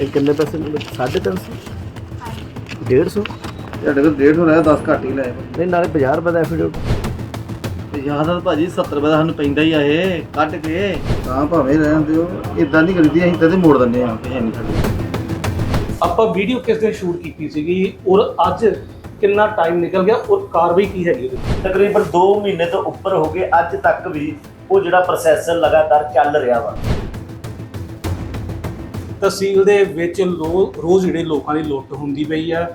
ਇਹ ਕਿੰਨੇ ਪੈਸੇ ਮਿਲੇ? 350 150 ਤੁਹਾਡੇ ਕੋਲ 150 ਲਿਆ 10 ਘੱਟ ਹੀ ਲਏ ਨਹੀਂ ਨਾਲੇ 50 ਰੁਪਏ ਦਾ ਐਫੀਡੇਵਿਟ ਤੇ ਯਾਦ ਆ ਭਾਜੀ 70 ਰੁਪਏ ਦਾ ਸਾਨੂੰ ਪੈਂਦਾ ਹੀ ਆ ਇਹ ਕੱਢ ਕੇ। ਤਾਂ ਭਾਵੇਂ ਰਹਿਣ ਦਿਓ। ਇਦਾਂ ਨਹੀਂ ਕਰੀਦੀ ਅਸੀਂ ਤਦੇ ਮੋੜ ਦਿੰਦੇ ਆ ਕਿਸੇ ਨਹੀਂ ਸਾਡੇ। ਆਪਾਂ ਵੀਡੀਓ ਕਿਸ ਦਿਨ ਸ਼ੂਟ ਕੀਤੀ ਸੀਗੀ? ਔਰ ਅੱਜ ਕਿੰਨਾ ਟਾਈਮ ਨਿਕਲ ਗਿਆ? ਔਰ ਕਾਰਵਾਈ ਕੀ ਹੈਗੀ ਉਹਦੇ ਤਕਰੀਬਨ 2 ਮਹੀਨੇ ਤੋਂ ਉੱਪਰ ਹੋ ਗਏ ਅੱਜ ਤੱਕ ਵੀ ਉਹ ਜਿਹੜਾ ਪ੍ਰੋਸੈਸ ਲਗਾਤਾਰ ਚੱਲ ਰਿਹਾ ਵਾ। ਤਹਿਸੀਲ ਦੇ ਵਿੱਚ ਲੋ ਰੋਜ਼ ਜਿਹੜੇ ਲੋਕਾਂ ਦੀ ਲੁੱਟ ਹੁੰਦੀ ਪਈ ਆ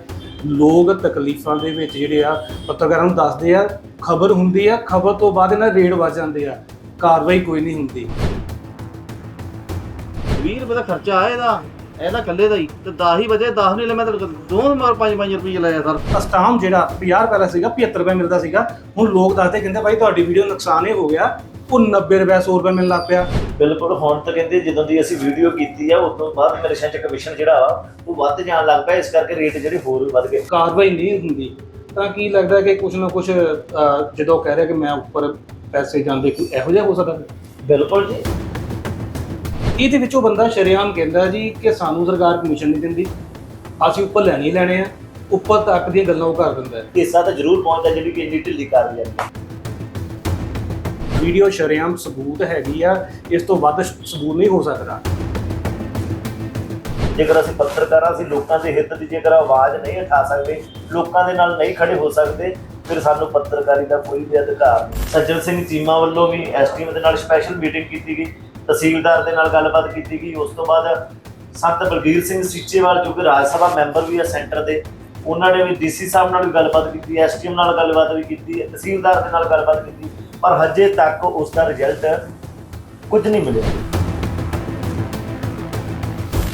ਲੋਕ ਤਕਲੀਫਾਂ ਦੇ ਵਿੱਚ ਜਿਹੜੇ ਆ ਪੱਤਰਕਾਰਾਂ ਨੂੰ ਦੱਸਦੇ ਆ ਖਬਰ ਹੁੰਦੀ ਆ ਖਬਰ ਤੋਂ ਬਾਅਦ ਇਹਨਾਂ ਰੇਡ ਵੱਜ ਜਾਂਦੇ ਆ ਕਾਰਵਾਈ ਕੋਈ ਨਹੀਂ ਹੁੰਦੀ। 20 ਰੁਪਏ ਦਾ ਖਰਚਾ ਆ ਇਹਦਾ ਇਹਦਾ ਇਕੱਲੇ ਦਾ ਹੀ ਤੇ 10 ਹੀ ਵਜੇ 10 ਨਹੀਂ ਲੈ ਮੈਂ ਤਾਂ ਦੋ ਮਾਰ 5-5 ਰੁਪਏ ਲਾਇਆ ਸਰ। ਅਸਟਾਮ ਜਿਹੜਾ 50 ਰੁਪਏ ਦਾ ਸੀਗਾ 75 ਰੁਪਏ ਮਿਲਦਾ ਸੀਗਾ ਹੁਣ ਲੋਕ ਦੱਸਦੇ ਕਹਿੰਦੇ ਭਾਈ ਤੁਹਾਡੀ ਵੀਡੀਓ ਨੁਕਸਾਨ ਇਹ ਹੋ ਗਿਆ ਉਹ 90 ਰੁਪਏ 100 ਰੁਪਏ ਮਿਲਣ ਲੱਗ ਪਿਆ। ਬਿਲਕੁਲ ਹੁਣ ਤਾਂ ਕਹਿੰਦੇ ਜਦੋਂ ਦੀ ਅਸੀਂ ਵੀਡੀਓ ਕੀਤੀ ਆ ਉਸ ਤੋਂ ਬਾਅਦ ਮੇਰੇ ਸ਼ਾਂ ਚ ਕਮਿਸ਼ਨ ਜਿਹੜਾ ਵਾ ਉਹ ਵੱਧ ਜਾਣ ਲੱਗ ਪਿਆ ਇਸ ਕਰਕੇ ਰੇਟ ਜਿਹੜੇ ਹੋਰ ਵੀ ਵੱਧ ਗਏ। ਕਾਰਵਾਈ ਨਹੀਂ ਹੁੰਦੀ। ਤਾਂ ਕੀ ਲੱਗਦਾ ਕਿ ਕੁਝ ਨਾ ਕੁਝ ਜਦੋਂ ਕਹਿ ਰਿਹਾ ਕਿ ਮੈਂ ਉੱਪਰ ਪੈਸੇ ਜਾਂਦੇ ਕੋਈ ਇਹੋ ਜਿਹਾ ਹੋ ਸਕਦਾ ਬਿਲਕੁਲ ਜੀ। ਇਹਦੇ ਵਿੱਚੋਂ ਬੰਦਾ ਸ਼ਰੇਆਮ ਕਹਿੰਦਾ ਜੀ ਕਿ ਸਾਨੂੰ ਸਰਕਾਰ ਕਮਿਸ਼ਨ ਨਹੀਂ ਦਿੰਦੀ। ਅਸੀਂ ਉੱਪਰ ਲੈਣੇ ਹੀ ਲੈਣੇ ਆ। ਉੱਪਰ ਤੱਕ ਦੀਆਂ ਗੱਲਾਂ ਉਹ ਕਰ ਦਿੰਦਾ ਹੈ। ਹਿੱਸਾ ਤਾਂ ਜ਼ਰੂਰ ਪਹੁੰਚਦਾ ਜਿਹੜੀ ਕਿ ਇੰਨੀ ਢਿੱਲੀ ਕਰ ਰਹੀ ਹੈ। ਵੀਡੀਓ ਸ਼ਰੇਆਮ ਸਬੂਤ ਹੈਗੀ ਆ, ਇਸ ਤੋਂ ਵੱਧ ਸਬੂਤ ਨਹੀਂ ਹੋ ਸਕਦਾ। ਜੇਕਰ ਅਸੀਂ ਪੱਤਰਕਾਰਾਂ, ਅਸੀਂ ਲੋਕਾਂ ਦੇ ਹਿੱਤ ਦੀ ਜੇਕਰ ਆਵਾਜ਼ ਨਹੀਂ ਉਠਾ ਸਕਦੇ, ਲੋਕਾਂ ਦੇ ਨਾਲ ਨਹੀਂ ਖੜੇ ਹੋ ਸਕਦੇ, ਫਿਰ ਸਾਨੂੰ ਪੱਤਰਕਾਰੀ ਦਾ ਕੋਈ ਵੀ ਅਧਿਕਾਰ ਨਹੀਂ। ਸੱਜਣ ਸਿੰਘ ਚੀਮਾ ਵੱਲੋਂ ਵੀ ਐਸਟੀਐਮ ਦੇ ਨਾਲ ਸਪੈਸ਼ਲ ਮੀਟਿੰਗ ਕੀਤੀ ਗਈ, ਤਹਿਸੀਲਦਾਰ ਦੇ ਨਾਲ ਗੱਲਬਾਤ ਕੀਤੀ ਗਈ, ਉਸ ਤੋਂ ਬਾਅਦ ਸੰਤ ਬਲਬੀਰ ਸਿੰਘ ਸੀਚੇਵਾਲ, ਜੋ ਕਿ ਰਾਜ ਸਭਾ ਮੈਂਬਰ ਵੀ ਆ ਸੈਂਟਰ ਦੇ, ਉਹਨਾਂ ਨੇ ਵੀ ਡੀਸੀ ਸਾਹਿਬ ਨਾਲ ਵੀ ਗੱਲਬਾਤ ਕੀਤੀ ਐਸਟੀਐਮ ਨਾਲ ਗੱਲਬਾਤ ਵੀ ਕੀਤੀ, ਤਹਿਸੀਲਦਾਰ ਦੇ ਨਾਲ ਗੱਲਬਾਤ ਕੀਤੀ। ਪਰ ਹਜੇ ਤੱਕ ਉਸ ਦਾ ਰਿਜ਼ਲਟ ਕੁਝ ਨਹੀਂ ਮਿਲਿਆ।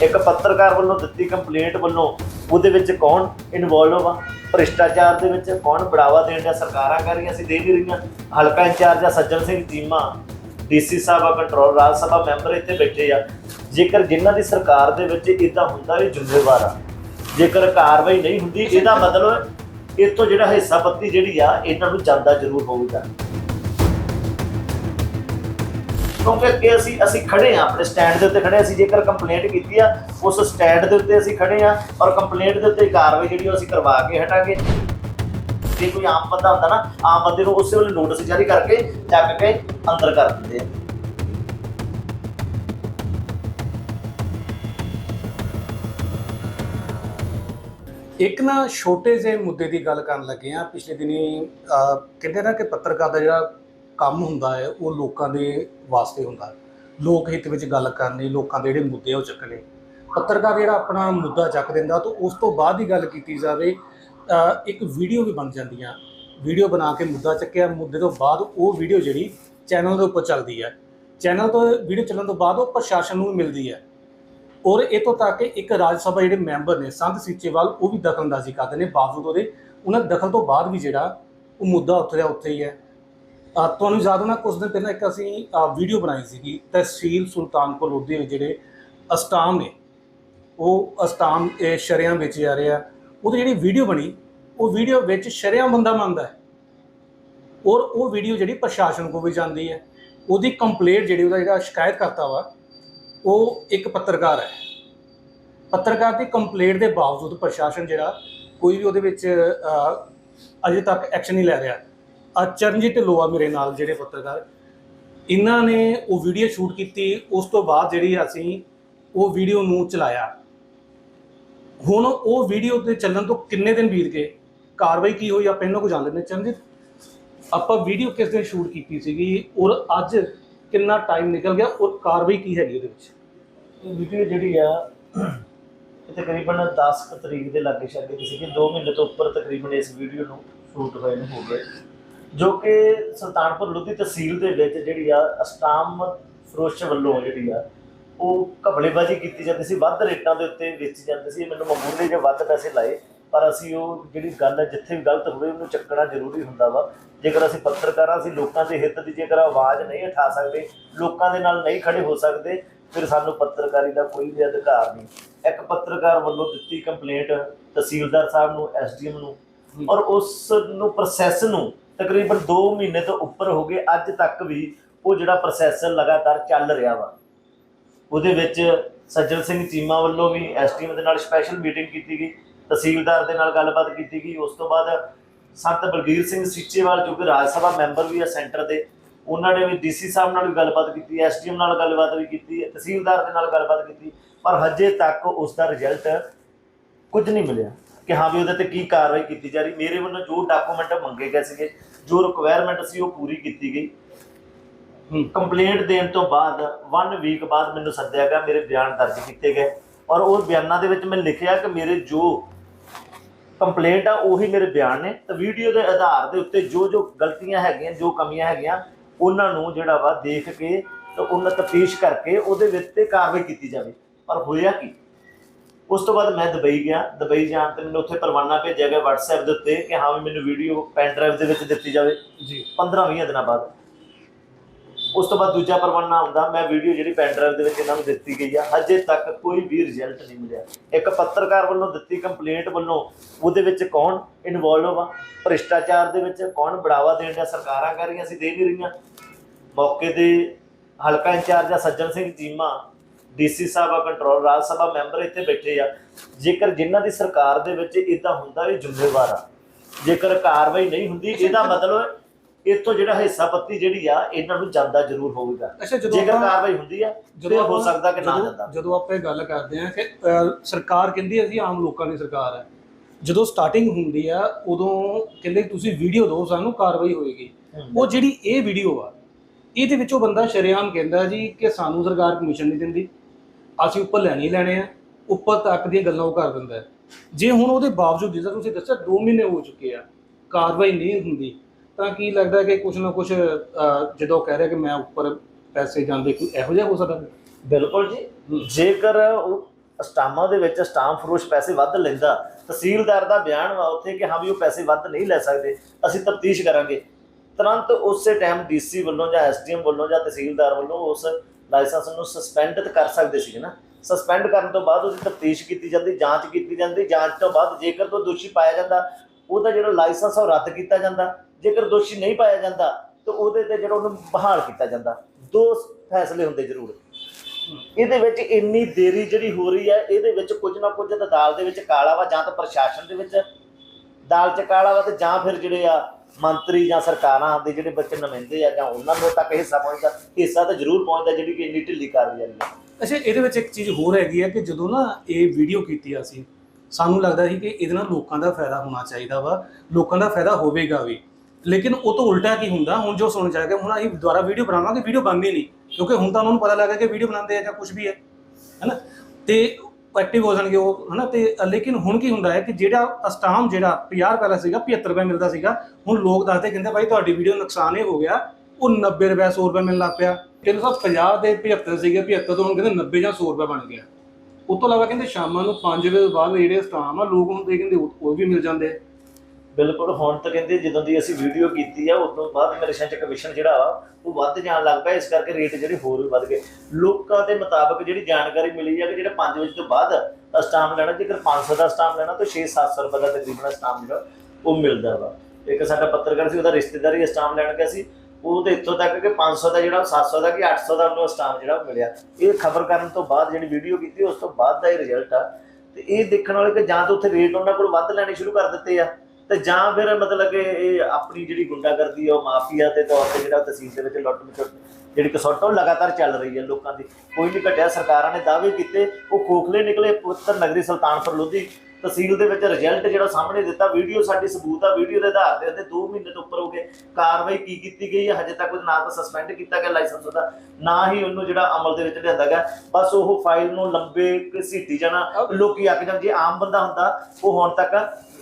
ਇੱਕ ਪੱਤਰਕਾਰ ਵੱਲੋਂ ਦਿੱਤੀ ਕੰਪਲੇਂਟ ਵੱਲੋਂ ਉਹਦੇ ਵਿੱਚ ਕੌਣ ਇਨਵੋਲਵ ਆ? ਭ੍ਰਿਸ਼ਟਾਚਾਰ ਦੇ ਵਿੱਚ ਕੌਣ ਬੜਾਵਾ ਦੇਣ ਦਾ ਸਰਕਾਰਾਂ ਕਰ ਰਹੀਆਂ ਸੀ ਦੇ ਨਹੀਂ ਰਹੀਆਂ। ਹਲਕਾ ਇੰਚਾਰਜ ਆ ਸੱਜਣ ਸਿੰਘ ਚੀਮਾ, ਡੀਸੀ ਸਾਹਿਬ ਆ ਕੰਟਰੋਲ ਰਾਜ ਸਭਾ ਮੈਂਬਰ ਇੱਥੇ ਬੈਠੇ ਆ। ਜੇਕਰ ਜਿਨ੍ਹਾਂ ਦੀ ਸਰਕਾਰ ਦੇ ਵਿੱਚ ਇਦਾਂ ਹੁੰਦਾ ਵੀ ਜ਼ਿੰਮੇਵਾਰ ਆ, ਜੇਕਰ ਕਾਰਵਾਈ ਨਹੀਂ ਹੁੰਦੀ, ਇਹਦਾ ਮਤਲਬ ਇਹ ਤੋਂ ਜਿਹੜਾ ਹਿੱਸਾ ਪੱਤੀ ਜਿਹੜੀ ਆ, ਇਹਨਾਂ ਨੂੰ ਜਾਂਦਾ ਜ਼ਰੂਰ ਹੋਊਗਾ। ਕਿਉਂਕਿ ਅੱਗੇ ਅਸੀਂ ਅਸੀਂ ਖੜੇ ਆ ਆਪਣੇ ਸਟੈਂਡ ਦੇ ਉੱਤੇ ਖੜੇ ਅਸੀਂ ਜੇਕਰ ਕੰਪਲੇਂਟ ਕੀਤੀ ਆ ਉਸ ਸਟੈਂਡ ਦੇ ਉੱਤੇ ਅਸੀਂ ਖੜੇ ਆ ਔਰ ਕੰਪਲੇਂਟ ਦੇ ਉੱਤੇ ਕਾਰਵਾਈ ਜਿਹੜੀ ਉਹ ਅਸੀਂ ਕਰਵਾ ਕੇ ਹਟਾਂਗੇ। ਜੇ ਕੋਈ ਆਮ ਬੰਦਾ ਹੁੰਦਾ ਨਾ ਆਮ ਬੰਦੇ ਨੂੰ ਉਸੇ ਵੇਲੇ ਨੋਟਿਸ ਜਾਰੀ ਕਰਕੇ ਚੱਕ ਕੇ ਅੰਦਰ ਕਰ ਦਿੰਦੇ ਆ। ਇੱਕ ਨਾ ਛੋਟੇ ਜਿਹੇ ਮੁੱਦੇ ਦੀ ਗੱਲ ਕਰਨ ਲੱਗੇ ਆ ਪਿਛਲੇ ਦਿਨੀ ਅਹ, ਕਹਿੰਦੇ ਨਾ ਕਿ ਪੱਤਰਕਾਰ ਦਾ ਜਿਹੜਾ ਕੰਮ ਹੁੰਦਾ ਹੈ, ਉਹ ਲੋਕਾਂ ਦੇ ਵਾਸਤੇ ਹੁੰਦਾ ਲੋਕ ਹਿੱਤ ਵਿੱਚ ਗੱਲ ਕਰਨੀ, ਲੋਕਾਂ ਦੇ ਜਿਹੜੇ ਮੁੱਦੇ ਆ ਉਹ ਚੱਕਣੇ। ਪੱਤਰਕਾਰ ਜਿਹੜਾ ਆਪਣਾ ਮੁੱਦਾ ਚੱਕ ਦਿੰਦਾ, ਤਾਂ ਉਸ ਤੋਂ ਬਾਅਦ ਹੀ ਗੱਲ ਕੀਤੀ ਜਾਵੇ ਇੱਕ ਵੀਡੀਓ ਵੀ ਬਣ ਜਾਂਦੀਆਂ। ਵੀਡੀਓ ਬਣਾ ਕੇ ਮੁੱਦਾ ਚੱਕਿਆ, ਮੁੱਦੇ ਤੋਂ ਬਾਅਦ ਉਹ ਵੀਡੀਓ ਜਿਹੜੀ ਚੈਨਲ ਦੇ ਉੱਪਰ ਚੱਲਦੀ ਹੈ। ਚੈਨਲ ਤੋਂ ਵੀਡੀਓ ਚੱਲਣ ਤੋਂ ਬਾਅਦ ਉਹ ਪ੍ਰਸ਼ਾਸਨ ਨੂੰ ਮਿਲਦੀ ਹੈ। ਔਰ ਇਹ ਤੋਂ ਤੱਕ ਕਿ ਇੱਕ ਰਾਜ ਸਭਾ ਜਿਹੜੇ ਮੈਂਬਰ ਨੇ, ਸੰਤ ਸੀਚੇਵਾਲ, ਉਹ ਵੀ ਦਖਲਅੰਦਾਜ਼ੀ ਕਰਦੇ ਨੇ ਬਾਵਜੂਦ ਉਹਦੇ, ਉਹਨਾਂ ਦਖਲ ਤੋਂ ਬਾਅਦ ਵੀ ਜਿਹੜਾ ਉਹ ਮੁੱਦਾ ਉੱਥੇ ਦਾ ਉੱਥੇ ਹੀ ਹੈ। ਅਹ ਤੁਹਾਨੂੰ ਯਾਦ ਹੋਣਾ ਕੁਝ ਦਿਨ ਪਹਿਲਾਂ ਇੱਕ ਅਸੀਂ ਵੀਡੀਓ ਬਣਾਈ ਸੀਗੀ ਤਹਿਸੀਲ ਸੁਲਤਾਨਪੁਰ ਲੋਧੀ ਵਿੱਚ ਜਿਹੜੇ ਅਸਟਾਮ ਨੇ। ਉਹ ਅਸਟਾਮ ਇਹ ਸ਼ਰਿਆਂ ਵਿੱਚ ਜਾ ਰਹੇ। ਆ ਉਹਦੀ ਜਿਹੜੀ ਵੀਡੀਓ ਬਣੀ ਉਹ ਵੀਡੀਓ ਵਿੱਚ ਸ਼ਰਿਆਂ ਬੰਦਾ ਮੰਨਦਾ ਹੈ। ਔਰ ਉਹ ਵੀਡੀਓ ਜਿਹੜੀ ਪ੍ਰਸ਼ਾਸਨ ਕੋਲ ਵੀ ਜਾਂਦੀ ਹੈ। ਉਹਦੀ ਕੰਪਲੇਂਟ ਜਿਹੜੀ ਉਹਦਾ ਜਿਹੜਾ ਸ਼ਿਕਾਇਤ ਕਰਤਾ ਵਾ ਉਹ ਇੱਕ ਪੱਤਰਕਾਰ ਹੈ। ਪੱਤਰਕਾਰ ਦੀ ਕੰਪਲੇਂਟ ਦੇ ਬਾਵਜੂਦ ਪ੍ਰਸ਼ਾਸਨ ਜਿਹੜਾ ਕੋਈ ਵੀ ਉਹਦੇ ਵਿੱਚ ਅਹ, ਅਜੇ ਤੱਕ ਐਕਸ਼ਨ ਨਹੀਂ ਲੈ ਰਿਹਾ। ਆ ਚਰਨਜੀਤ ਲੋਆ ਮੇਰੇ ਨਾਲ ਜਿਹੜੇ ਪੱਤਰਕਾਰ, ਇਹਨਾਂ ਨੇ ਉਹ ਵੀਡੀਓ ਸ਼ੂਟ ਕੀਤੀ, ਉਸ ਤੋਂ ਬਾਅਦ ਜਿਹੜੀ ਅਸੀਂ ਉਹ ਵੀਡੀਓ ਨੂੰ ਚਲਾਇਆ। ਹੁਣ ਉਹ ਵੀਡੀਓ ਤੇ ਚੱਲਣ ਤੋਂ ਕਿੰਨੇ ਦਿਨ ਬੀਤ ਗਏ? ਕਾਰਵਾਈ ਕੀ ਹੋਈ? ਆਪਾਂ ਇਹਨਾਂ ਕੋ ਜਾਣ ਲੈਂਦੇ ਹਾਂ। ਚਰਨਜੀਤ, ਆਪਾਂ ਵੀਡੀਓ ਕਿਸ ਦਿਨ ਸ਼ੂਟ ਕੀਤੀ ਸੀਗੀ? ਔਰ ਅੱਜ ਕਿੰਨਾ ਟਾਈਮ ਨਿਕਲ ਗਿਆ? ਔਰ ਕਾਰਵਾਈ ਕੀ ਹੈਗੀ ਉਹਦੇ ਵਿੱਚ? ਵੀਡੀਓ ਜਿਹੜੀ ਆ, ਇਹ ਤਕਰੀਬਨ 10 ਤਰੀਕ ਦੇ ਲਾਗੇ ਛਾਗੇ ਦੀ ਸੀਗੀ। 2 ਮਹੀਨੇ ਤੋਂ ਉੱਪਰ ਤਕਰੀਬਨ ਇਸ ਵੀਡੀਓ ਨੂੰ ਸ਼ੂਟ ਹੋਏ ਨੂੰ ਹੋ ਗਏ। ਜੋ ਕਿ ਸੁਲਤਾਨਪੁਰ ਲੋਧੀ ਤਹਿਸੀਲ ਦੇ ਵਿੱਚ ਜਿਹੜੀ ਆ ਅਸਟਾਮ ਫਰੋਸ਼ ਵੱਲੋਂ ਜਿਹੜੀ ਆ ਉਹ ਘਪਲੇਬਾਜ਼ੀ ਕੀਤੀ ਜਾਂਦੀ ਸੀ। ਵੱਧ ਰੇਟਾਂ ਦੇ ਉੱਤੇ ਵੇਚੀ ਜਾਂਦੀ ਸੀ। ਮੈਨੂੰ ਮਾਮੂਲੀ ਜਿਹੇ ਵੱਧ ਪੈਸੇ ਲਾਏ ਪਰ ਅਸੀਂ ਉਹ ਜਿਹੜੀ ਗੱਲ ਹੈ ਜਿੱਥੇ ਵੀ ਗਲਤ ਹੋਵੇ ਉਹਨੂੰ ਚੱਕਣਾ ਜ਼ਰੂਰੀ ਹੁੰਦਾ ਵਾ। ਜੇਕਰ ਅਸੀਂ ਪੱਤਰਕਾਰਾਂ ਅਸੀਂ ਲੋਕਾਂ ਦੇ ਹਿੱਤ ਦੀ ਜੇਕਰ ਆਵਾਜ਼ ਨਹੀਂ ਉਠਾ ਸਕਦੇ ਲੋਕਾਂ ਦੇ ਨਾਲ ਨਹੀਂ ਖੜੇ ਹੋ ਸਕਦੇ ਫਿਰ ਸਾਨੂੰ ਪੱਤਰਕਾਰੀ ਦਾ ਕੋਈ ਵੀ ਅਧਿਕਾਰ ਨਹੀਂ। ਇੱਕ ਪੱਤਰਕਾਰ ਵੱਲੋਂ ਦਿੱਤੀ ਕੰਪਲੇਂਟ ਤਹਿਸੀਲਦਾਰ ਸਾਹਿਬ ਨੂੰ ਐਸਡੀਐਮ ਨੂੰ ਔਰ ਉਸ ਨੂੰ ਪ੍ਰੋਸੈਸ ਨੂੰ ਤਕਰੀਬਨ 2 ਮਹੀਨੇ ਤੋਂ ਉੱਪਰ ਹੋ ਗਏ, ਅੱਜ ਤੱਕ ਵੀ ਉਹ ਜਿਹੜਾ ਪ੍ਰੋਸੈਸ ਲਗਾਤਾਰ ਚੱਲ ਰਿਹਾ ਵਾ। ਉਹਦੇ ਵਿੱਚ ਸੱਜਣ ਸਿੰਘ ਚੀਮਾ ਵੱਲੋਂ ਵੀ ਐਸਟੀਐਮ ਦੇ ਨਾਲ ਸਪੈਸ਼ਲ ਮੀਟਿੰਗ ਕੀਤੀ ਗਈ, ਤਹਿਸੀਲਦਾਰ ਦੇ ਨਾਲ ਗੱਲਬਾਤ ਕੀਤੀ ਗਈ। ਉਸ ਤੋਂ ਬਾਅਦ ਸੰਤ ਬਲਬੀਰ ਸਿੰਘ ਸੀਚੇਵਾਲ, ਜੋ ਕਿ ਰਾਜ ਸਭਾ ਮੈਂਬਰ ਵੀ ਆ ਸੈਂਟਰ ਦੇ, ਉਹਨਾਂ ਨੇ ਵੀ ਡੀਸੀ ਸਾਹਿਬ ਨਾਲ ਵੀ ਗੱਲਬਾਤ ਕੀਤੀ ਐਸਟੀਐਮ ਨਾਲ ਗੱਲਬਾਤ ਵੀ ਕੀਤੀ, ਤਹਿਸੀਲਦਾਰ ਦੇ ਨਾਲ ਗੱਲਬਾਤ ਕੀਤੀ, ਪਰ ਹਜੇ ਤੱਕ ਉਸ ਦਾ ਰਿਜ਼ਲਟ ਕੁਝ ਨਹੀਂ ਮਿਲਿਆ। ਕਿ ਹਾਂ ਵੀ ਉਹਦੇ ਤੇ ਕੀ ਕਾਰਵਾਈ ਕੀਤੀ ਜਾ ਰਹੀ। ਮੇਰੇ ਵੱਲੋਂ ਜੋ ਡਾਕੂਮੈਂਟ ਮੰਗੇ ਗਏ ਸੀਗੇ ਜੋ ਰਿਕੁਆਇਰਮੈਂਟ ਸੀ ਉਹ ਪੂਰੀ ਕੀਤੀ ਗਈ। ਕੰਪਲੇਂਟ ਦੇਣ ਤੋਂ ਬਾਅਦ 1 ਵੀਕ ਬਾਅਦ ਮੈਨੂੰ ਸੱਦਿਆ ਗਿਆ ਮੇਰੇ ਬਿਆਨ ਦਰਜ ਕੀਤੇ ਗਏ। ਔਰ ਉਹ ਬਿਆਨਾਂ ਦੇ ਵਿੱਚ ਮੈਂ ਲਿਖਿਆ ਕਿ ਮੇਰੇ ਜੋ ਕੰਪਲੇਂਟ ਆ ਉਹੀ ਮੇਰੇ ਬਿਆਨ ਨੇ। ਤਾਂ ਵੀਡੀਓ ਦੇ ਆਧਾਰ ਦੇ ਉੱਤੇ ਜੋ ਜੋ ਗਲਤੀਆਂ ਹੈਗੀਆਂ ਜੋ ਕਮੀਆਂ ਹੈਗੀਆਂ ਉਹਨਾਂ ਨੂੰ ਜਿਹੜਾ ਵਾ ਦੇਖ ਕੇ ਤਾਂ ਉਹਨਾਂ ਤਫਤੀਸ਼ ਕਰਕੇ ਉਹਦੇ ਵਿੱਚ ਤੇ ਕਾਰਵਾਈ ਕੀਤੀ ਜਾਵੇ। ਪਰ ਹੋਇਆ ਕੀ? ਉਸ ਤੋਂ ਬਾਅਦ ਮੈਂ ਦੁਬਈ ਗਿਆ। ਦੁਬਈ ਜਾਣ ਤੇ ਮੈਨੂੰ ਉੱਥੇ ਪਰਵਾਨਾ ਭੇਜਿਆ ਗਿਆ WhatsApp ਦੇ ਉੱਤੇ ਕਿ ਹਾਂ ਵੀ ਮੈਨੂੰ ਵੀਡੀਓ ਪੈਨ ਡਰਾਈਵ ਦੇ ਵਿੱਚ ਦਿੱਤੀ ਜਾਵੇ। ਜੀ। 15-20 ਦਿਨਾਂ ਬਾਅਦ। ਉਸ ਤੋਂ ਬਾਅਦ ਦੂਜਾ ਪਰਵਾਨਾ ਆਉਂਦਾ। ਮੈਂ ਵੀਡੀਓ ਜਿਹੜੀ ਪੈਨ ਡਰਾਈਵ ਦੇ ਵਿੱਚ ਇਹਨਾਂ ਨੂੰ ਦਿੱਤੀ ਗਈ ਆ। ਹਜੇ ਤੱਕ ਕੋਈ ਵੀ ਰਿਜ਼ਲਟ ਨਹੀਂ ਮਿਲਿਆ। ਇੱਕ ਪੱਤਰਕਾਰ ਵੱਲੋਂ ਦਿੱਤੀ ਕੰਪਲੇਂਟ ਵੱਲੋਂ ਉਹਦੇ ਵਿੱਚ ਕੌਣ ਇਨਵੋਲਵ ਆ? ਭ੍ਰਿਸ਼ਟਾਚਾਰ ਦੇ ਵਿੱਚ ਕੌਣ ਬੜਾਵਾ ਦੇਣ ਦਾ ਸਰਕਾਰਾਂ ਕਰ ਰਹੀਆਂ ਸੀ ਦੇ ਨਹੀਂ ਰਹੀਆਂ। ਮੌਕੇ ਦੇ ਹਲਕਾ ਇੰਚਾਰਜ ਆ ਸੱਜਣ ਸਿੰਘ ਚੀਮਾ ਡੀਸੀ ਸਾਹਿਬ ਆ ਕੰਟਰੋਲ ਰਾਜ ਸਭਾ ਮੈਂਬਰ ਇੱਥੇ ਬੈਠੇ ਆ। ਜੇਕਰ ਜਿਨ੍ਹਾਂ ਦੀ ਸਰਕਾਰ ਦੇ ਵਿੱਚ ਇਦਾਂ ਹੁੰਦਾ ਇਹ ਜ਼ਿੰਮੇਵਾਰ ਆ। ਜੇਕਰ ਕਾਰਵਾਈ ਨਹੀਂ ਹੁੰਦੀ ਇਹਦਾ ਮਤਲਬ ਇਤੋਂ ਜਿਹੜਾ ਹਿੱਸਾ ਪੱਤੀ ਜਿਹੜੀ ਆ ਇਹਨਾਂ ਨੂੰ ਜਾਂਦਾ ਜ਼ਰੂਰ ਜਦੋਂ ਜੇਕਰ ਕਾਰਵਾਈ ਹੁੰਦੀ ਆ ਤੇ ਹੋ ਸਕਦਾ ਕਿ ਨਾ ਜਦੋਂ- ਜਾਂਦਾ। ਆਪਾਂ ਇਹ ਗੱਲ ਕਰਦੇ ਹਾਂ ਕਿ ਸਰਕਾਰ ਕਹਿੰਦੀ ਅਸੀਂ ਆਮ ਲੋਕਾਂ ਦੀ ਸਰਕਾਰ ਹੈ ਜਦੋਂ ਸਟਾਰਟਿੰਗ ਹੁੰਦੀ ਆ ਉਦੋਂ ਕਹਿੰਦੇ ਤੁਸੀਂ ਵੀਡੀਓ ਦਿਓ ਸਾਨੂੰ ਕਾਰਵਾਈ ਹੋਏਗੀ। ਉਹ ਜਿਹੜੀ ਇਹ ਵੀਡੀਓ ਆ ਇਹਦੇ ਵਿੱਚ ਉਹ ਬੰਦਾ ਸ਼ਰੇਆਮ ਕਹਿੰਦਾ ਜੀ ਕਿ ਸਾਨੂੰ ਸਰਕਾਰ ਕਮਿਸ਼ਨ ਨਹੀਂ ਦਿੰਦੀ। ਅਸੀਂ ਉੱਪਰ ਲੈਣੇ ਲੈਣੇ ਆ ਉੱਪਰ ਤੱਕ ਦੀਆਂ ਗੱਲਾਂ ਉਹ ਕਰ ਦਿੰਦਾ। ਜੇ ਹੁਣ ਉਹਦੇ ਬਾਵਜੂਦ ਜਿੱਦਾਂ ਤੁਸੀਂ ਦੱਸਿਆ 2 ਮਹੀਨੇ ਹੋ ਚੁੱਕੇ ਆ ਕਾਰਵਾਈ ਨਹੀਂ ਹੁੰਦੀ ਤਾਂ ਕੀ ਲੱਗਦਾ ਕਿ ਕੁਝ ਨਾ ਕੁਝ ਜਦੋਂ ਕਹਿ ਰਿਹਾ ਕਿ ਮੈਂ ਉੱਪਰ ਪੈਸੇ ਜਾਂਦੇ ਕੋਈ ਇਹੋ ਜਿਹਾ ਹੋ ਸਕਦਾ? ਬਿਲਕੁਲ ਜੀ। ਜੇਕਰ ਉਹ ਸਟਾਮਾਂ ਦੇ ਵਿੱਚ ਸਟਾਮ ਫਰੋਸ਼ ਪੈਸੇ ਵੱਧ ਲੈਂਦਾ ਤਹਿਸੀਲਦਾਰ ਦਾ ਬਿਆਨ ਵਾ ਉੱਥੇ ਕਿ ਹਾਂ ਵੀ ਉਹ ਪੈਸੇ ਵੱਧ ਨਹੀਂ ਲੈ ਸਕਦੇ ਅਸੀਂ ਤਫਤੀਸ਼ ਕਰਾਂਗੇ। ਤੁਰੰਤ ਉਸੇ ਟਾਈਮ ਡੀਸੀ ਵੱਲੋਂ ਜਾਂ ਐਸਡੀਐਮ ਵੱਲੋਂ ਜਾਂ ਤਹਿਸੀਲਦਾਰ ਵੱਲੋਂ ਉਸ ਲਾਇਸੈਂਸ ਨੂੰ ਸਸਪੈਂਡ ਕਰ ਸਕਦੇ ਸੀਗੇ ਨਾ। ਸਸਪੈਂਡ ਕਰਨ ਤੋਂ ਬਾਅਦ ਉਹਦੀ ਤਫਤੀਸ਼ ਕੀਤੀ ਜਾਂਦੀ, ਜਾਂਚ ਕੀਤੀ ਜਾਂਦੀ, ਜਾਂਚ ਤੋਂ ਬਾਅਦ ਜੇਕਰ ਕੋਈ ਦੋਸ਼ੀ ਪਾਇਆ ਜਾਂਦਾ, ਉਹਦਾ ਜਿਹੜਾ ਲਾਇਸੈਂਸ ਉਹ ਰੱਦ ਕੀਤਾ ਜਾਂਦਾ। ਜੇਕਰ ਦੋਸ਼ੀ ਨਹੀਂ ਪਾਇਆ ਜਾਂਦਾ, ਤਾਂ ਉਹਦੇ ਤੇ ਜਿਹੜਾ ਉਹਨੂੰ ਬਹਾਲ ਕੀਤਾ ਜਾਂਦਾ। ਦੋ ਫੈਸਲੇ ਹੁੰਦੇ ਜ਼ਰੂਰ। ਇਹਦੇ ਵਿੱਚ ਇੰਨੀ ਦੇਰੀ ਜਿਹੜੀ ਹੋ ਰਹੀ ਹੈ, ਇਹਦੇ ਵਿੱਚ ਕੁਝ ਨਾ ਕੁਝ ਤਾਂ ਦਾਲ ਦੇ ਵਿੱਚ ਕਾਲਾ ਵਾ ਜਾਂ ਤਾਂ ਪ੍ਰਸ਼ਾਸਨ ਦੇ ਵਿੱਚ। ਦਾਲ ਚ ਕਾਲਾ ਵਾ ਤੇ ਜਾਂ ਫਿਰ ਜਿਹੜੇ ਆ ਮੰਤਰੀ ਜਾਂ ਸਰਕਾਰਾਂ ਦੇ ਜਿਹੜੇ ਬੱਚੇ ਨੁਮਾਇੰਦੇ ਆ ਜਾਂ ਉਹਨਾਂ ਨੂੰ ਤੱਕ ਹਿੱਸਾ ਪਹੁੰਚਦਾ, ਹਿੱਸਾ ਤਾਂ ਜ਼ਰੂਰ ਪਹੁੰਚਦਾ ਜਿਹੜੀ ਕਿ ਇੰਨੀ ਢਿੱਲੀ ਕਰ ਰਹੀ ਹੈ। ਅੱਛਾ, ਇਹਦੇ ਵਿੱਚ ਇੱਕ ਚੀਜ਼ ਹੋਰ ਹੈਗੀ ਹੈ ਕਿ ਜਦੋਂ ਨਾ ਇਹ ਵੀਡੀਓ ਕੀਤੀ ਅਸੀਂ, ਸਾਨੂੰ ਲੱਗਦਾ ਸੀ ਕਿ ਇਹਦੇ ਨਾਲ ਲੋਕਾਂ ਦਾ ਫਾਇਦਾ ਹੋਣਾ ਚਾਹੀਦਾ ਵਾ, ਲੋਕਾਂ ਦਾ ਫਾਇਦਾ ਹੋਵੇਗਾ ਵੀ। ਲੇਕਿਨ ਉਹ ਤੋਂ ਉਲਟਾ ਕੀ ਹੁੰਦਾ, ਹੁਣ ਜੋ ਸੁਣ ਜਾਏਗਾ, ਹੁਣ ਅਸੀਂ ਦੁਬਾਰਾ ਵੀਡੀਓ ਬਣਾਵਾਂਗੇ ਵੀਡੀਓ ਬਣਦੀ ਨਹੀਂ, ਕਿਉਂਕਿ ਹੁਣ ਤਾਂ ਉਹਨਾਂ ਨੂੰ ਪਤਾ ਲੱਗ ਕਿ ਵੀਡੀਓ ਬਣਾਉਂਦੇ ਆ ਜਾਂ ਕੁਝ ਵੀ ਹੈ ਹੈਨਾ ਤੇ ਐਕਟਿਵ ਹੋ ਜਾਣਗੇ ਉਹ, ਹਨਾ? ਤੇ ਲੇਕਿਨ ਹੁਣ ਕੀ ਹੁੰਦਾ ਹੈ ਕਿ ਜਿਹੜਾ ਅਸਟਾਮ ਜਿਹੜਾ 50 ਰੁਪਏ ਦਾ ਸੀਗਾ 75 ਰੁਪਏ ਮਿਲਦਾ ਸੀਗਾ, ਹੁਣ ਲੋਕ ਦੱਸਦੇ ਕਹਿੰਦੇ ਭਾਈ ਤੁਹਾਡੀ ਵੀਡੀਓ ਨੁਕਸਾਨ ਇਹ ਹੋ ਗਿਆ, ਉਹ 90 ਰੁਪਏ 100 ਰੁਪਏ ਮਿਲਣ ਲੱਗ ਪਿਆ। 350 ਦੇ 75 ਸੀਗੇ 75 ਤੋਂ ਹੁਣ ਕਹਿੰਦੇ 90 ਜਾਂ 100 ਰੁਪਏ ਬਣ ਗਿਆ। ਉਸ ਤੋਂ ਇਲਾਵਾ ਕਹਿੰਦੇ ਸ਼ਾਮਾਂ ਨੂੰ 5 ਵਜੇ ਤੋਂ ਬਾਅਦ ਜਿਹੜੇ ਸਟਾਮ ਆ, ਲੋਕ ਹੁੰਦੇ ਕਹਿੰਦੇ ਉਹ ਵੀ ਮਿਲ ਜਾਂਦੇ। ਬਿਲਕੁਲ ਹੁਣ ਤਾਂ ਕਹਿੰਦੇ ਜਦੋਂ ਦੀ ਅਸੀਂ ਵੀਡੀਓ ਕੀਤੀ ਆ, ਉਦੋਂ ਬਾਅਦ ਮੇਰੇ ਸ਼ਾਂ 'ਚ ਕਮਿਸ਼ਨ ਜਿਹੜਾ ਵਾ, ਉਹ ਵੱਧ ਜਾਣ ਲੱਗ ਪਿਆ, ਇਸ ਕਰਕੇ ਰੇਟ ਜਿਹੜੇ ਹੋਰ ਵੀ ਵੱਧ ਗਏ। ਲੋਕਾਂ ਦੇ ਮੁਤਾਬਕ ਜਿਹੜੀ ਜਾਣਕਾਰੀ ਮਿਲੀ ਆ ਕਿ ਜਿਹੜਾ 5 ਵਜੇ ਤੋਂ ਬਾਅਦ ਸਟਾਮ ਲੈਣਾ, ਜੇਕਰ 500 ਦਾ ਸਟਾਮ ਲੈਣਾ, ਤਾਂ 6-700 ਰੁਪਏ ਦਾ ਤਕਰੀਬਨ ਸਟਾਮ ਜਿਹੜਾ, ਉਹ ਮਿਲਦਾ ਵਾ। ਇੱਕ ਸਾਡਾ ਪੱਤਰਕਾਰ ਸੀ, ਉਹਦਾ ਰਿਸ਼ਤੇਦਾਰ ਹੀ ਸਟਾਮ ਲੈਣ ਗਿਆ ਸੀ। ਉਹ ਉਹਦੇ ਇੱਥੋਂ ਤੱਕ ਕਿ 500 ਦਾ ਜਿਹੜਾ ਉਹ 700 ਦਾ ਕਿ 800 ਦਾ ਉਹਨੂੰ ਸਟਾਮ ਜਿਹੜਾ ਉਹ ਮਿਲਿਆ। ਇਹ ਖਬਰ ਕਰਨ ਤੋਂ ਬਾਅਦ ਜਿਹੜੀ ਵੀਡੀਓ ਕੀਤੀ, ਉਸ ਤੋਂ ਬਾਅਦ ਦਾ ਇਹ ਰਿਜ਼ਲਟ ਆ। ਤੇ ਇਹ ਦੇਖਣ ਵਾਲੇ ਕਿ ਜਾਂ ਤਾਂ ਉੱਥੇ ਰੇਟ ਉਹਨਾਂ ਕੋਲ ਵੱਧ ਲੈਣੇ ਸ਼ੁਰੂ ਕਰ ਦਿੱਤੇ ਆ। ਤੇ ਜਾਂ ਫਿਰ ਮਤਲਬ ਕਿ ਇਹ ਆਪਣੀ ਜਿਹੜੀ ਗੁੰਡਾਗਰਦੀ ਆ ਉਹ ਮਾਫੀਆ ਦੇ ਤੌਰ ਤੇ ਜਿਹੜਾ ਤਹਿਸੀਲ ਦੇ ਵਿੱਚ ਲੁੱਟ ਮਚੁੱਟ ਜਿਹੜੀ ਕਸੌਟ ਉਹ ਲਗਾਤਾਰ ਚੱਲ ਰਹੀ ਹੈ ਲੋਕਾਂ ਦੀ। ਕੋਈ ਨਹੀਂ ਘਟਿਆ ਸਰਕਾਰਾਂ ਨੇ ਦਾਅਵੇ ਕੀਤੇ ਉਹ ਖੋਖਲੇ ਨਿਕਲੇ ਪਵਿੱਤਰ ਨਗਰੀ ਸੁਲਤਾਨਪੁਰ ਲੋਧੀ ਤਹਿਸੀਲ ਦੇ ਵਿੱਚ ਰਿਜ਼ਲਟ ਜਿਹੜਾ ਸਾਹਮਣੇ ਦਿੱਤਾ। ਵੀਡੀਓ ਸਾਡੀ ਸਬੂਤ ਆ ਵੀਡੀਓ ਦੇ ਆਧਾਰ ਤੇ ਉਹਦੇ 2 ਮਹੀਨੇ ਤੋਂ ਉੱਪਰ ਹੋ ਗਏ। ਕਾਰਵਾਈ ਕੀ ਕੀਤੀ ਗਈ ਹੈ ਹਜੇ ਤੱਕ ਉਹ ਨਾ ਤਾਂ ਸਸਪੈਂਡ ਕੀਤਾ ਗਿਆ ਲਾਇਸੈਂਸ ਉਹਦਾ ਨਾ ਹੀ ਉਹਨੂੰ ਜਿਹੜਾ ਅਮਲ ਦੇ ਵਿੱਚ ਲਿਆਂਦਾ ਗਿਆ। ਬਸ ਉਹ ਫਾਈਲ ਨੂੰ ਲੰਬੇ ਘਸੀਟੀ ਜਾਣਾ। ਲੋਕੀ ਜਾਣ ਜੇ ਆਮ ਬੰਦਾ ਹੁੰਦਾ ਉਹ ਹੁਣ ਤੱਕ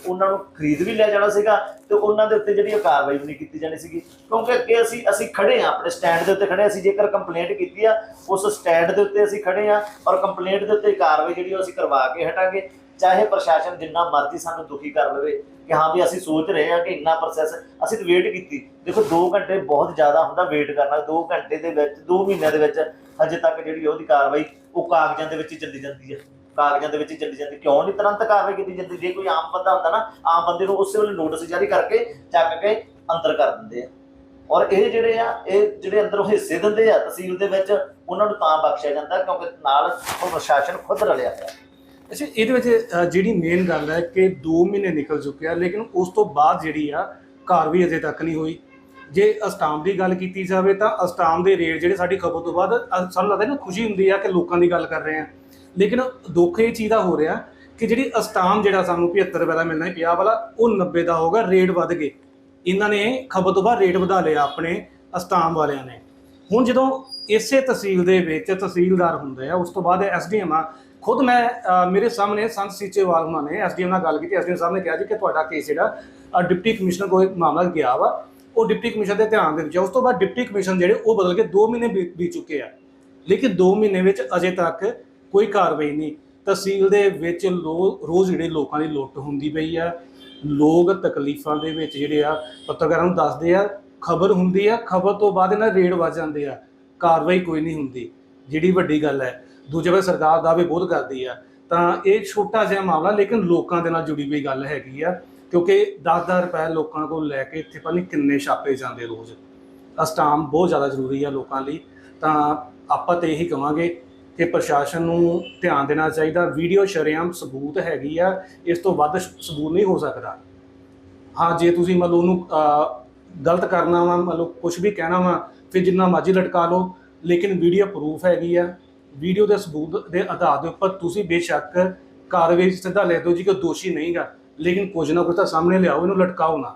ਉਹਨਾਂ ਨੂੰ ਖਰੀਦ ਵੀ ਲਿਆ ਜਾਣਾ ਸੀਗਾ ਤੇ ਉਹਨਾਂ ਦੇ ਉੱਤੇ ਜਿਹੜੀ ਉਹ ਕਾਰਵਾਈ ਵੀ ਨਹੀਂ ਕੀਤੀ ਜਾਣੀ ਸੀਗੀ। ਕਿਉਂਕਿ ਅੱਗੇ ਅਸੀਂ ਅਸੀਂ ਖੜੇ ਆ ਆਪਣੇ ਸਟੈਂਡ ਦੇ ਉੱਤੇ ਖੜੇ ਅਸੀਂ ਜੇਕਰ ਕੰਪਲੇਂਟ ਕੀਤੀ ਆ, ਉਸ ਸਟੈਂਡ ਦੇ ਉੱਤੇ ਅਸੀਂ ਖੜੇ ਆ ਔਰ ਕੰਪਲੇਂਟ ਦੇ ਉੱਤੇ ਕਾਰਵਾਈ ਜਿਹੜੀ ਉਹ ਅਸੀਂ ਕਰਵਾ ਕੇ ਹਟਾਂਗੇ। ਚਾਹੇ ਪ੍ਰਸ਼ਾਸਨ ਜਿੰਨਾ ਮਰਜ਼ੀ ਸਾਨੂੰ ਦੁਖੀ ਕਰ ਲਵੇ ਕਿ ਹਾਂ ਵੀ ਅਸੀਂ ਸੋਚ ਰਹੇ ਹਾਂ ਕਿ ਇੰਨਾ ਪ੍ਰੋਸੈਸ ਅਸੀਂ ਤਾਂ ਵੇਟ ਕੀਤੀ। ਦੇਖੋ 2 ਘੰਟੇ ਬਹੁਤ ਜ਼ਿਆਦਾ ਹੁੰਦਾ ਵੇਟ ਕਰਨਾ। 2 ਘੰਟੇ ਦੇ ਵਿੱਚ 2 ਮਹੀਨਿਆਂ ਦੇ ਵਿੱਚ ਅਜੇ ਤੱਕ ਜਿਹੜੀ ਉਹਦੀ ਕਾਰਵਾਈ, ਉਹ ਕਾਗਜ਼ਾਂ ਦੇ ਵਿੱਚ ਚੱਲੀ ਜਾਂਦੀ ਹੈ ਕਾਗਜ਼ਾਂ ਦੇ ਵਿੱਚ ਹੀ ਚੱਲੀ ਜਾਂਦੀ। ਕਿਉਂ ਨਹੀਂ? ਤੁਰੰਤ ਕਾਰਵਾਈ ਕੀਤੀ ਜਾਂਦੀ। ਜੇ ਕੋਈ ਆਮ ਬੰਦਾ ਹੁੰਦਾ ਨਾ, ਆਮ ਬੰਦੇ ਨੂੰ ਉਸੇ ਵੇਲੇ ਨੋਟਿਸ ਜਾਰੀ ਕਰਕੇ ਚੱਕ ਕੇ ਅੰਦਰ ਕਰ ਦਿੰਦੇ ਆ। ਔਰ ਇਹ ਜਿਹੜੇ ਆ, ਇਹ ਜਿਹੜੇ ਅੰਦਰੋਂ ਹਿੱਸੇ ਦਿੰਦੇ ਆ ਤਹਿਸੀਲ ਦੇ ਵਿੱਚ, ਉਹਨਾਂ ਨੂੰ ਤਾਂ ਬਖਸ਼ਿਆ ਜਾਂਦਾ ਕਿਉਂਕਿ ਨਾਲ ਪ੍ਰਸ਼ਾਸਨ ਖੁਦ ਰਲਿਆ ਹੋਇਆ। ਅੱਛਾ, ਇਹਦੇ ਵਿੱਚ ਜਿਹੜੀ ਮੇਨ ਗੱਲ ਹੈ ਕਿ 2 ਮਹੀਨੇ ਨਿਕਲ ਚੁੱਕਿਆ ਲੇਕਿਨ ਉਸ ਤੋਂ ਬਾਅਦ ਜਿਹੜੀ ਆ ਕਾਰਵਾਈ ਅਜੇ ਤੱਕ ਨਹੀਂ ਹੋਈ। ਜੇ ਅਸਟਾਮ ਦੀ ਗੱਲ ਕੀਤੀ ਜਾਵੇ ਤਾਂ ਅਸਟਾਮ ਦੇ ਰੇਟ ਜਿਹੜੇ ਸਾਡੀ ਖਬਰ ਤੋਂ ਬਾਅਦ ਸਾਨੂੰ ਲੱਗਦਾ ਨਾ ਖੁਸ਼ੀ ਹੁੰਦੀ ਆ ਕਿ ਲੋਕਾਂ ਦੀ ਗੱਲ ਕਰ ਰਹੇ ਆ। ਲੇਕਿਨ ਦੁੱਖ ਇਹ ਚੀਜ਼ ਦਾ ਹੋ ਰਿਹਾ ਕਿ ਜਿਹੜੀ ਅਸਟਾਮ ਜਿਹੜਾ ਸਾਨੂੰ 75 ਰੁਪਏ ਦਾ ਮਿਲਣਾ ਸੀ 50 ਵਾਲਾ, ਉਹ 90 ਦਾ ਹੋਗਾ ਰੇਟ ਵੱਧ ਗਏ। ਇਹਨਾਂ ਨੇ ਖਬਰ ਤੋਂ ਬਾਅਦ ਰੇਟ ਵਧਾ ਲਿਆ ਆਪਣੇ ਅਸਟਾਮ ਵਾਲਿਆਂ ਨੇ। ਹੁਣ ਜਦੋਂ ਇਸੇ ਤਹਿਸੀਲ ਦੇ ਵਿੱਚ ਤਹਿਸੀਲਦਾਰ ਹੁੰਦੇ ਆ, ਉਸ ਤੋਂ ਬਾਅਦ ਐਸਡੀਐਮ ਆ, ਖੁਦ ਮੈਂ ਮੇਰੇ ਸਾਹਮਣੇ ਸੰਤ ਸੀਚੇਵਾਲ ਉਹਨਾਂ ਨੇ ਐਸਡੀਐਮ ਨਾਲ ਗੱਲ ਕੀਤੀ ਐਸਡੀਐਮ ਸਾਹਿਬ ਨੇ ਕਿਹਾ ਜੀ ਕਿ ਤੁਹਾਡਾ ਕੇਸ ਜਿਹੜਾ ਡਿਪਟੀ ਕਮਿਸ਼ਨਰ ਕੋਲ ਮਾਮਲਾ ਗਿਆ ਵਾ, ਉਹ ਡਿਪਟੀ ਕਮਿਸ਼ਨਰ ਦੇ ਧਿਆਨ ਦੇ ਵਿੱਚ ਉਸ ਤੋਂ ਬਾਅਦ ਡਿਪਟੀ ਕਮਿਸ਼ਨ ਜਿਹੜੇ ਉਹ ਬਦਲ ਕੇ 2 ਮਹੀਨੇ ਬੀ- ਬੀਤ ਚੁੱਕੇ ਆ। ਲੇਕਿਨ 2 ਮਹੀਨੇ ਵਿੱਚ ਅਜੇ ਤੱਕ ਕੋਈ ਕਾਰਵਾਈ ਨਹੀਂ। ਤਹਿਸੀਲ ਦੇ ਵਿੱਚ ਲੋ- ਰੋਜ਼ ਜਿਹੜੇ ਲੋਕਾਂ ਦੀ ਲੁੱਟ ਹੁੰਦੀ ਪਈ ਆ। ਲੋਕ ਤਕਲੀਫਾਂ ਦੇ ਵਿੱਚ ਜਿਹੜੇ ਆ, ਪੱਤਰਕਾਰਾਂ ਨੂੰ ਦੱਸਦੇ ਆ, ਖਬਰ ਹੁੰਦੀ ਆ, ਖਬਰ ਤੋਂ ਬਾਅਦ ਇਹਨਾਂ ਦੇ ਰੇਡ ਵੱਜ ਜਾਂਦੇ ਆ। ਕਾਰਵਾਈ ਕੋਈ ਨਹੀਂ ਹੁੰਦੀ। ਜਿਹੜੀ ਵੱਡੀ ਗੱਲ ਹੈ, ਦੂਜੇ ਪਾਸੇ ਸਰਕਾਰ ਦਾਅਵੇ ਬਹੁਤ ਕਰਦੀ ਆ। ਤਾਂ ਇਹ ਛੋਟਾ ਜਿਹਾ ਮਾਮਲਾ, ਲੇਕਿਨ ਲੋਕਾਂ ਦੇ ਨਾਲ ਜੁੜੀ ਹੋਈ ਗੱਲ ਹੈਗੀ ਆ, ਕਿਉਂਕਿ 10-10 ਰੁਪਏ ਲੋਕਾਂ ਕੋਲ ਲੈ ਕੇ ਇੱਥੇ ਪਤਾ ਨਹੀਂ ਕਿੰਨੇ ਛਾਪੇ ਜਾਂਦੇ ਰੋਜ਼। ਅਸਟਾਮ ਬਹੁਤ ਜ਼ਿਆਦਾ ਜ਼ਰੂਰੀ ਆ ਲੋਕਾਂ ਲਈ। ਤਾਂ ਆਪਾਂ ਤੇ ਇਹੀ ਕਵਾਂਗੇ ਕਿ ਪ੍ਰਸ਼ਾਸਨ ਨੂੰ ਧਿਆਨ ਦੇਣਾ ਚਾਹੀਦਾ। ਵੀਡੀਓ ਸ਼ਰੇਆਮ ਸਬੂਤ ਹੈਗੀ ਆ, ਇਸ ਤੋਂ ਵੱਧ ਸਬੂਤ ਨਹੀਂ ਹੋ ਸਕਦਾ। ਹਾਂ, ਜੇ ਤੁਸੀਂ ਮਤਲਬ ਉਹਨੂੰ ਗਲਤ ਕਰਨਾ ਵਾ, ਮਤਲਬ ਕੁਝ ਵੀ ਕਹਿਣਾ ਵਾ, ਫਿਰ ਜਿੰਨਾ ਮਰਜ਼ੀ ਲਟਕਾ ਲਓ, ਲੇਕਿਨ ਵੀਡੀਓ ਪ੍ਰੂਫ ਹੈਗੀ ਆ। ਵੀਡੀਓ ਦੇ ਸਬੂਤ ਦੇ ਆਧਾਰ ਦੇ ਉੱਪਰ ਤੁਸੀਂ ਬੇਸ਼ੱਕ ਕਾਰਵਾਈ ਸਿੱਧਾ ਲੈ ਦਿਓ ਜੀ ਕਿ ਦੋਸ਼ੀ ਨਹੀਂਗਾ। ਲੇਕਿਨ ਕੁਝ ਨਾ ਕੁਝ ਤਾਂ ਸਾਹਮਣੇ ਲਿਆਓ, ਇਹਨੂੰ ਲਟਕਾਓ ਨਾ।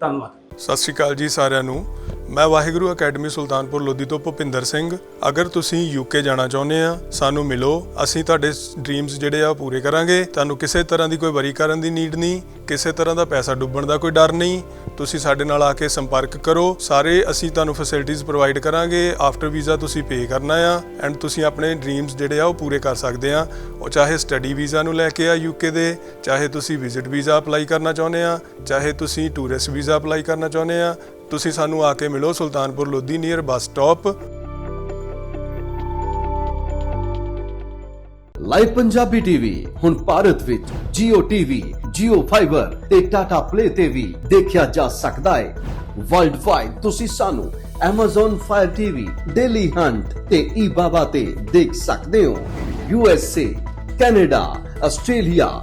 ਧੰਨਵਾਦ। ਸਤਿ ਸ਼੍ਰੀ ਅਕਾਲ ਜੀ ਸਾਰਿਆਂ ਨੂੰ। ਮੈਂ ਵਾਹਿਗੁਰੂ ਅਕੈਡਮੀ ਸੁਲਤਾਨਪੁਰ ਲੋਧੀ ਤੋਂ ਭੁਪਿੰਦਰ ਸਿੰਘ। ਅਗਰ ਤੁਸੀਂ ਯੂਕੇ ਜਾਣਾ ਚਾਹੁੰਦੇ ਆ, ਸਾਨੂੰ ਮਿਲੋ। ਅਸੀਂ ਤੁਹਾਡੇ ਡ੍ਰੀਮਸ ਜਿਹੜੇ ਆ ਉਹ ਪੂਰੇ ਕਰਾਂਗੇ। ਤੁਹਾਨੂੰ ਕਿਸੇ ਤਰ੍ਹਾਂ ਦੀ ਕੋਈ ਵਰੀ ਕਰਨ ਦੀ ਨੀਡ ਨਹੀਂ, ਕਿਸੇ ਤਰ੍ਹਾਂ ਦਾ ਪੈਸਾ ਡੁੱਬਣ ਦਾ ਕੋਈ ਡਰ ਨਹੀਂ। ਤੁਸੀਂ ਸਾਡੇ ਨਾਲ ਆ ਕੇ ਸੰਪਰਕ ਕਰੋ। ਸਾਰੇ ਅਸੀਂ ਤੁਹਾਨੂੰ ਫੈਸਿਲਿਟੀਆਂ ਪ੍ਰੋਵਾਈਡ ਕਰਾਂਗੇ। ਆਫਟਰ ਵੀਜ਼ਾ ਤੁਸੀਂ ਪੇ ਕਰਨਾ ਆ। ਐਂਡ ਤੁਸੀਂ ਆਪਣੇ ਡ੍ਰੀਮਸ ਜਿਹੜੇ ਆ ਉਹ ਪੂਰੇ ਕਰ ਸਕਦੇ ਆ। ਉਹ ਚਾਹੇ ਸਟੱਡੀ ਵੀਜ਼ਾ ਨੂੰ ਲੈ ਕੇ ਆ ਯੂਕੇ ਦੇ, ਚਾਹੇ ਤੁਸੀਂ ਵਿਜ਼ਿਟ ਵੀਜ਼ਾ ਅਪਲਾਈ ਕਰਨਾ ਚਾਹੁੰਦੇ ਆ, ਚਾਹੇ ਤੁਸੀਂ ਟੂਰਿਸਟ ਵੀਜ਼ਾ ਅਪਲਾਈ ਕਰਨਾ ਚਾਹੁੰਦੇ ਆ ਤੁਸੀਂ ਸਾਨੂੰ ਆ ਕੇ ਮਿਲੋ Sultanpur Lodhi near bus stop live Punjabi TV ਹੁਣ ਭਾਰਤ ਵਿੱਚ Jio TV, Jio Fiber ਤੇ Tata Play ਤੇ ਵੀ ਦੇਖਿਆ ਜਾ ਸਕਦਾ ਹੈ। ਵਰਲਡ ਵਾਈਡ ਤੁਸੀਂ ਸਾਨੂੰ Amazon Fire TV, Daily Hunt ਤੇ eBaba ਤੇ ਦੇਖ ਸਕਦੇ ਹੋ। USA, Canada, Australia,